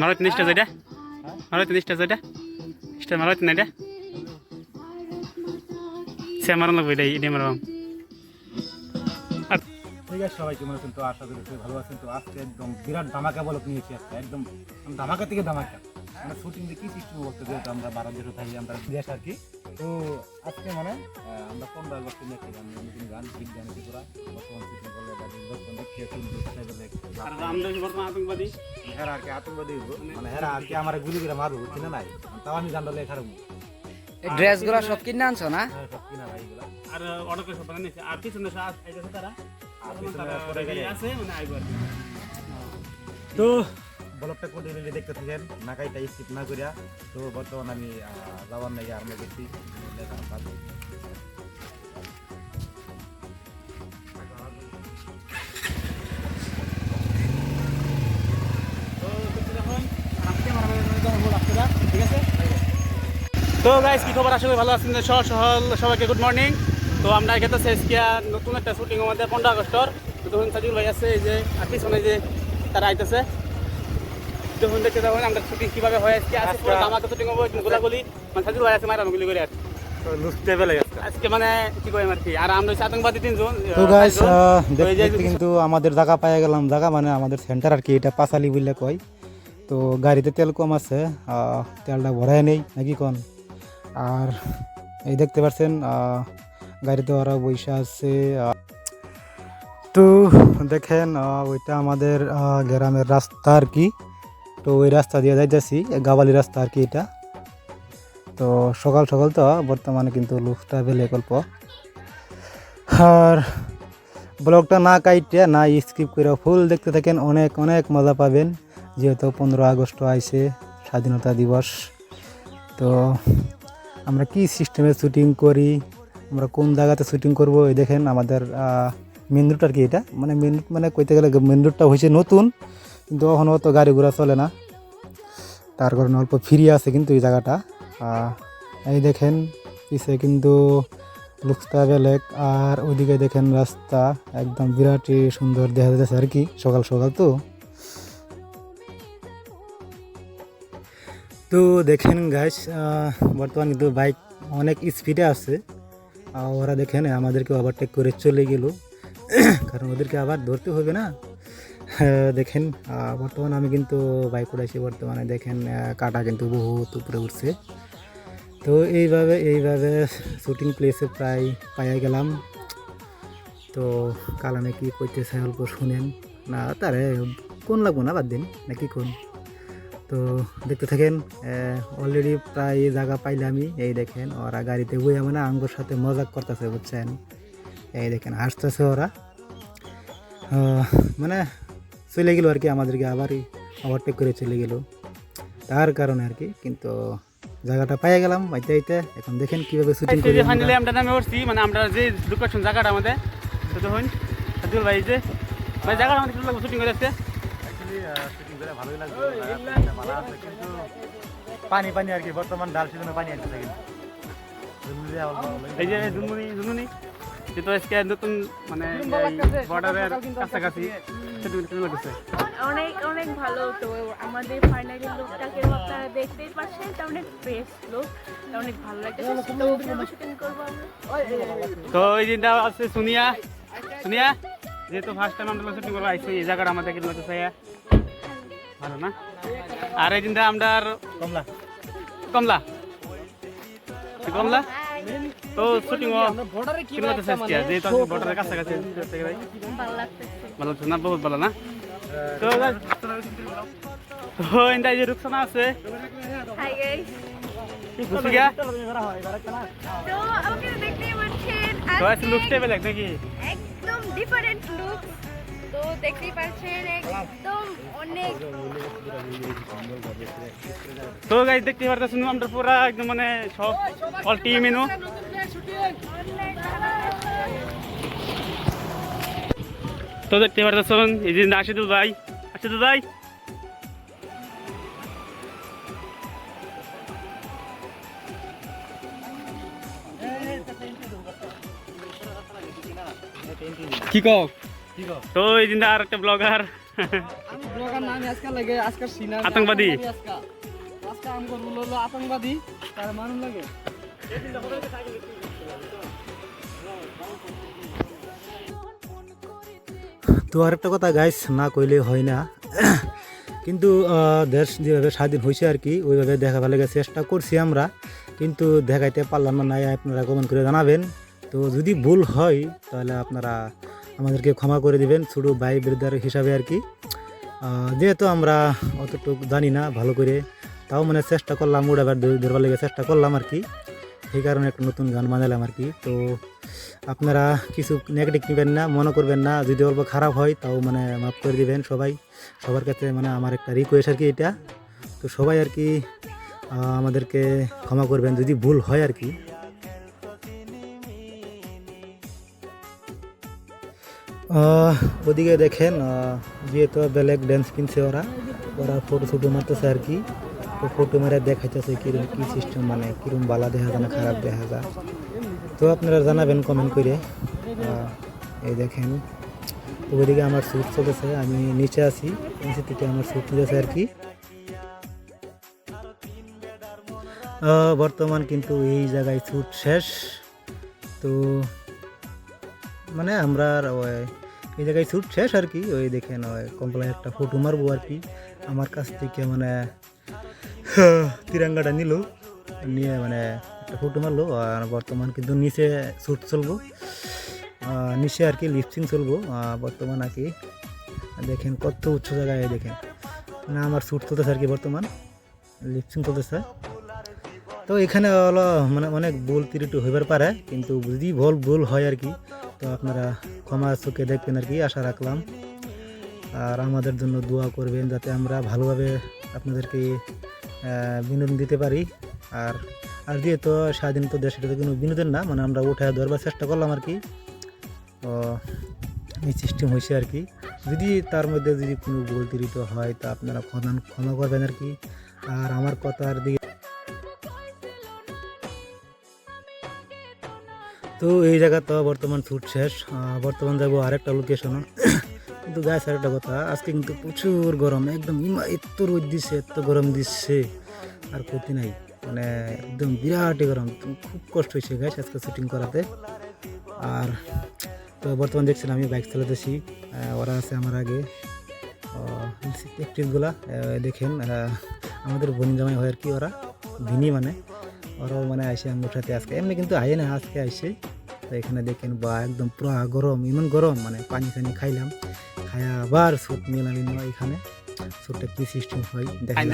মারো তিনিশটা এটা মারো তিনিশটা স্টেজ মারো তিন সে মারান লাগবে এটাই এটাই মারবাম। ঠিক আছে সবাই কেমন আছেন তো, আশা করি ভালো আছেন। তো আজকে একদম বিরাট ধামাকা বলক নিয়েছি আজকে, একদম ধামাকা থেকে ধামাকা। মানে শুটিং দিয়ে কি সিস্টেম করতে যেহেতু আমরা বারো দেশে থাকি আমরা দেশ আর কি। তো আজকে মানে আমরা পনেরো আগস্টে নিয়ে একটি গান নতুন গান বিজ্ঞান ত্রিপুরা বর্তমান শুটিং করলে আতঙ্কবাদী? হেরা আর কি আতঙ্কবাদী হইবো। মানে হেরা আর কি আমার গুলি করে মারবো বুঝছি নাই? তাও আমি গানটা লেখা রাখব। ড্রেসগুলো সব কিনে আনছো না? হ্যাঁ সব কিনা ভাই আর অর্ডার করে সব নিয়েছে আর কিছু না তারা। আছে মানে আইব আর কি। তো ব্লগটা কন্টিনিউলি দেখতে থাকেন। নাকাইটা স্কিপ না করিয়া। তো বর্তমান আমি যাওয়ার করছি লেখার কাজ। তো গাইস কি খবর? আসলে ভালো আছেন। সহ সহল সবাইকে গুড মর্নিং তো আমরা এখানে শেষকিয়া নতুন একটা শুটিং আমাদের পনেরো আগস্টর। তো তখন সাজিউল ভাই আছে, এই যে, আর পিছনে যে তারা আইতেছে। তখন দেখতে যাবেন আমরা শুটিং কীভাবে হয় আজকে আজকে পুরো ধামাকা শুটিং হব গোলাগুলি মানে আছে গুলি করে আর বেলে মানে কি কই কি আর আমরা হচ্ছে আতঙ্কবাদী তিনজন তো গাইস চারজন। তো এই যে কিন্তু আমাদের জায়গা পাইয়া গেলাম। জায়গা মানে আমাদের সেন্টার আর কি এটা পাঁচালি বললে কয়। তো গাড়িতে তেল কম আছে তেলটা ভরায় নেই নাকি কোন? আর এই দেখতে পাচ্ছেন গাড়িতে ওরা বৈশা আছে তো দেখেন ওইটা আমাদের গ্রামের রাস্তা আর কি। তো ওই রাস্তা দিয়ে যাইতেছি গাবালি রাস্তা আর কি এটা। তো সকাল সকাল তো বর্তমানে কিন্তু লুকটা বেলে গল্প। আর ব্লগটা না কাইটে, না স্কিপ করে ফুল দেখতে থাকেন, অনেক অনেক মজা পাবেন। যেহেতু পনেরো আগস্ট আইসে স্বাধীনতা দিবস। তো আমরা কি সিস্টেমে শ্যুটিং করি, আমরা কোন জায়গাতে শ্যুটিং করব, এই দেখেন আমাদের মেন রুট আর কি এটা। মানে মেন রুট মানে কইতে গেলে মেন রুটটা হয়েছে নতুন। কিন্তু এখনও তো গাড়ি ঘোড়া চলে না। তার কারণে অল্প ফ্রি আছে কিন্তু এই জায়গাটা। এই দেখেন, পিছে কিন্তু লুকটা বেলেগ আর ওইদিকে দেখেন রাস্তা একদম বিরাটই সুন্দর দেখা যাচ্ছে আর কি, সকাল সকাল তো। তো দেখেন গাছ বর্তমান কিন্তু বাইক অনেক স্পিডে আছে। ওরা দেখেন আমাদেরকে ওভারটেক করে চলে গেল। কারণ ওদেরকে আবার ধরতে হবে না। দেখেন বর্তমানে আমি কিন্তু বাইক উড়াইছি বর্তমানে দেখেন কাটা কিন্তু বহুত উপরে উঠছে। তো এইভাবে এইভাবে শুটিং প্লেসে প্রায় পাইয়া গেলাম। তো কালামে কি করতেছে অল্প শুনেন। না, তারে কোন লাগবো না, বাদ দিন নাকি কোন? তো দেখতে থাকেন অলরেডি প্রায় জায়গা পাইলামই। এই দেখেন, ওরা গাড়িতে বইয়া মানে আঙ্গুর সাথে মজাক করতেছে, বুঝছেন? এই দেখেন, হাসতেছে ওরা। মানে চলে গেল আর কি আমাদেরকে আবারই ওভারটেক করে চলে গেল। তার কারণে আর কি কিন্তু জায়গাটা পাইয়া গেলাম আইতে আইতে এখন দেখেন কীভাবে শুটিং করি আমরা। ফাইনালি আমরা নামে উঠছি মানে আমরা যে লোকেশন জায়গাটা আমাদের তো তখন সাজিউল ভাই যে। ভাই জায়গাটা আমাদের লাগবে শুটিং করে আসতে পানি পানি আর কি বর্তমান ডাল সিজনে পানি আসছে কিন্তু। এই যে ঝুনমুনি ঝুনমুনি যে তো আজকে নতুন মানে বর্ডারের কাছাকাছি অনেক অনেক ভালো তো আমাদের ফাইনালি লুকটাকে আপনারা দেখতেই পাচ্ছেন এটা অনেক ফ্রেশ লুক অনেক ভালো লাগছে। তো এই দিনটা আছে সুনিয়া। সুনিয়া যেহেতু ফার্স্ট টাইম আমরা শুটিং করব আইসি এই জায়গাটা আমাদের কিন্তু ভালো না? আর এই দিনটা আমরা কমলা। কমলা। কমলা? তো শুটিং কি করতেছে আজকে যেহেতু আমি বর্ডারের কাছাকাছি ভাই। ভালো লাগতেছে। ভালো লাগছে না বহুত ভালো না? তো যে রুকসানা আছে। হাই গাইস বুঝছি গিয়া। তো আমাকে দেখতেই পাচ্ছেন তো আজকে লুকতে পেলে নাকি একদম ডিফারেন্ট লুক তো দেখতেই পাচ্ছেন একদম অনেক তো গাইজ দেখতে পারতেছেন আমরা পুরা একদম মানে সব অল টিম মেনু তো দেখতে পারতেছেন এই যে আশিদুল ভাই। আশিদুল ভাই। কি কও? তো এই দিন আর একটা ব্লগার আমি ব্লগার নাম আজকে লাগে আজকে সিনা আতঙ্কবাদী। আজকে আজকে আমগো রুল হলো আতঙ্কবাদী তার মানুষ লাগে। তো আরেকটা কথা গাইস না কইলে হয় না। কিন্তু দেশ যেভাবে স্বাধীন হয়েছে আর কি, ওইভাবে দেখা ভালো চেষ্টা করছি আমরা। কিন্তু দেখাইতে পারলাম না, নাই, আপনারা কমেন্ট করে জানাবেন। তো যদি ভুল হয়, তাহলে আপনারা আমাদেরকে ক্ষমা করে দিবেন ছোটো ভাই ব্রাদার হিসাবে আর কি। যেহেতু আমরা অতটুকু জানি না ভালো করে, তাও মানে চেষ্টা করলাম, উড়াবার ধরবার লেগে চেষ্টা করলাম আর কি। সেই কারণে একটা নতুন গান বানালাম আর কি। তো আপনারা কিছু নেগেটিভ নেবেন না, মনে করবেন না। যদি অল্প খারাপ হয়, তাও মানে মাফ করে দিবেন সবাই। সবার কাছে মানে আমার একটা রিকোয়েস্ট আর কি এটা। তো সবাই আর কি আমাদেরকে ক্ষমা করবেন যদি ভুল হয় আর কি। ওদিকে দেখেন যেহেতু বেলেগ ড্যান্স কিনছে ওরা ওরা ফটো শুটো মারতেছে আর কি। ফটো মেরে দেখাইতেছে কিরম কি সিস্টেম মানে কিরম বালা দেখা যায় না, খারাপ দেখা যায়। তো আপনারা জানাবেন কমেন্ট করে। এই দেখেন, ওইদিকে আমার শ্যুট চলেছে আমি নিচে আছি নিচে থেকে আমার শ্যুট চলেছে আর কি। বর্তমান কিন্তু এই জায়গায় শ্যুট শেষ। তো মানে আমরা ওই, এই জায়গায় শ্যুট শেষ আর কি। ওই দেখেন, ওই কমপ্লাই একটা ফটো মারবো আর কি। আমার কাছ থেকে মানে তিরঙ্গাটা নিল, নিয়ে মানে একটা ফটো মারলো, আর বর্তমান কিন্তু নিচে শ্যুট চলবো। নিচে আর কি লিপসিং চলবো বর্তমান আর কি। দেখেন কত উচ্চ জায়গায় দেখেন। না আমার শ্যুট চলতেছে আর কি বর্তমান লিপসিং চলতেছে। তো এখানে হলো মানে অনেক ভুল ত্রুটি হইবার পারে, কিন্তু যদি ভুল ভুল হয় আর কি, তো আপনারা ক্ষমা চোখে দেখবেন আর কি, আশা রাখলাম। আর আমাদের জন্য দোয়া করবেন যাতে আমরা ভালোভাবে আপনাদেরকে বিনোদন দিতে পারি। আর আর যেহেতু স্বাধীন তো দেশ এটা তো কোনো বিনোদন না মানে আমরা উঠে ধরবার চেষ্টা করলাম আর কি। তো এই সিস্টেম হয়েছে আর কি। যদি তার মধ্যে যদি কোনো ভুল ত্রুটি হয়, তা আপনারা ক্ষমা ক্ষমা করবেন আর কি। আর আমার কথার দিকে তো এই জায়গা তো বর্তমান শ্যুট শেষ। বর্তমান যাব আরেকটা লোকেশন কিন্তু গাছ আরেকটা কথা, আজকে কিন্তু প্রচুর গরম, একদম ইমা এত রোদ দিচ্ছে এত গরম দিচ্ছে আর ক্ষতি নাই মানে একদম বিরাটই গরম খুব কষ্ট হয়েছে গাছ আজকে শুটিং করাতে, আর তো বর্তমান দেখছেন আমি বাইক চালাতেছি ওরা আছে আমার আগে অ্যাক্ট্রেসগুলা দেখেন আমাদের বোন জামাই হয় আর কি ওরা, ভিনি মানে ওরাও মানে আসে আমি উঠাতে আজকে, এমনি কিন্তু আয় না, আজকে আসে তো এখানে দেখেন বা একদম পুরা গরম এমন গরম মানে পানি টানি খাইলাম খায়া আবার স্যুট নিলাম ইনো এখানে। স্যুটটা কি সিস্টেম হয়?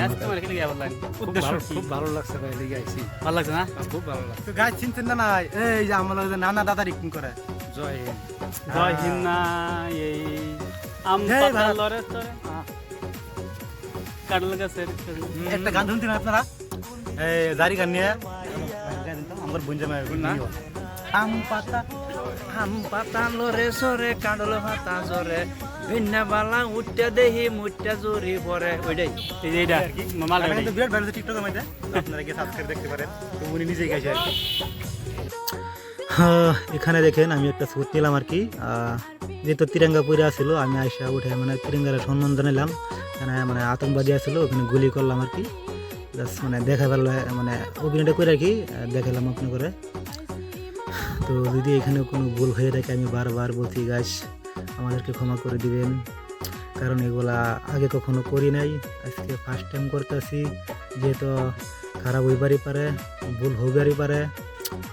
আজকে আমার এখানে গিয়ে ভালো উদ্দেশ্য খুব ভালো লাগছে ভাই লিগে আইছি। ভালো লাগছে না? খুব ভালো লাগছে। তো গাছ চিনতেন না না এই যে আমার নানা দাদা রিক্টিং করে। জয় হিন্দ। জয় হিন্দ না এই আম পাতা ভারত। লড়ে চড়ে। কাটল গাছের একটা গান শুনতেন আপনারা? এই জারি গান নিয়ে। আমার বোন জামাই না? আম পাতা আম পাতা লরে সরে কাঁডল ভাতা জরে ভিন্না বালা উঠতে দেহি মুটটা জরি পরে ওইটাই এইটা। মাল গানটা কিন্তু বিরাট ভালো টিকটকের মধ্যে তো আপনারা গিয়ে সাবস্ক্রাইব দেখতে পারেন উনি নিজেই গাইছে আর এখানে দেখেন আমি একটা স্যুট নিলাম আর কি। আহ, যেহেতু তিরঙ্গা পরে আসছিল আমি আইসা উঠে মানে তিরঙ্গার সম্মান জানালাম এখানে মানে আতঙ্কবাদী আসছিল ওখানে গুলি করলাম আর কি। জাস্ট মানে দেখা পেল মানে অভিনয়টা করে আর কি দেখালাম আপনি করে তো যদি এখানে কোনো ভুল হয়ে থাকে আমি বারবার বলছি গাছ আমাদেরকে ক্ষমা করে দিবেন। কারণ এগুলা আগে কখনো করি নাই। আজকে ফার্স্ট টাইম করতেছি। যেহেতু খারাপ হইবারই পারে ভুল হইবারই পারে।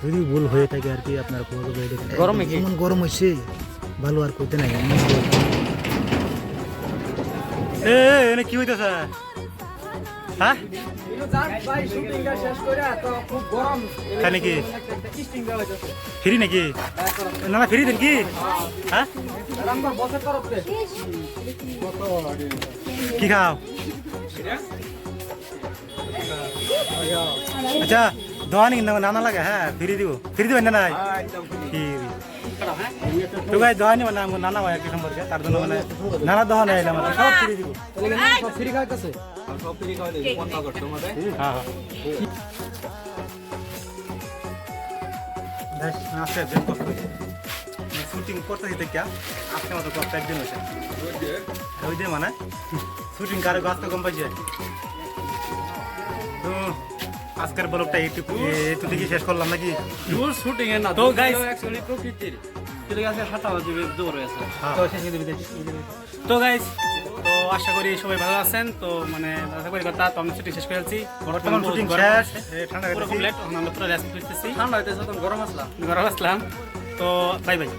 যদি ভুল হয়ে থাকে আর কি আপনার ক্ষমা করে দেখেন গরমে কি? এমন গরম হয়েছে ভালো আর করতে নাই এ এনে কি হইতেছে? হ্যাঁ? তাই নাকি? ফ্রি নাকি? না না ফ্রি দেন কি? হ্যাঁ? কি খাও? আচ্ছা দোয়া নাকি নানা লাগে হ্যাঁ ফ্রি দিব। ফ্রি দিবেন না নাই ফ্রি। তো গাই দোয়া নিব না আমার নানা ভাই কি সম্পর্কে তার জন্য মানে নানা দোয়া নেই আমার। সব ফ্রি দিব। সব ফ্রি খাইতেছে হ্যাঁ হ্যাঁ। ব্যাস, আছে, বেশ কথা হয়েছে। শুটিং করতেছি আজকে মতো কয়েকটা একদিন হয়েছে। ওই যে মানে শুটিং কারে আজকে কম পাইছে? তো আজকের ব্লগটা একটু একটু দেখি শেষ করলাম নাকি? শুটিং এর না তো guys, অ্যাকচুয়ালি প্রকৃতির। কিন্তু আজকে সাতটা বাজে দৌড় হয়েছে হ্যাঁ। তো শেষ দিবি। তো গাইস তো আশা করি সবাই ভালো আছেন। তো মানে আশা করি কথা তো আমরা শুটিং শেষ করে ফেলছি। বর্তমান শুটিং শেষ। আছে। ঠান্ডা পুরো কমপ্লিট আমরা পুরো রেস্ট করতেছি ঠান্ডা হইতেছে তখন গরম আসলাম গরম আসলাম তো বাই বাই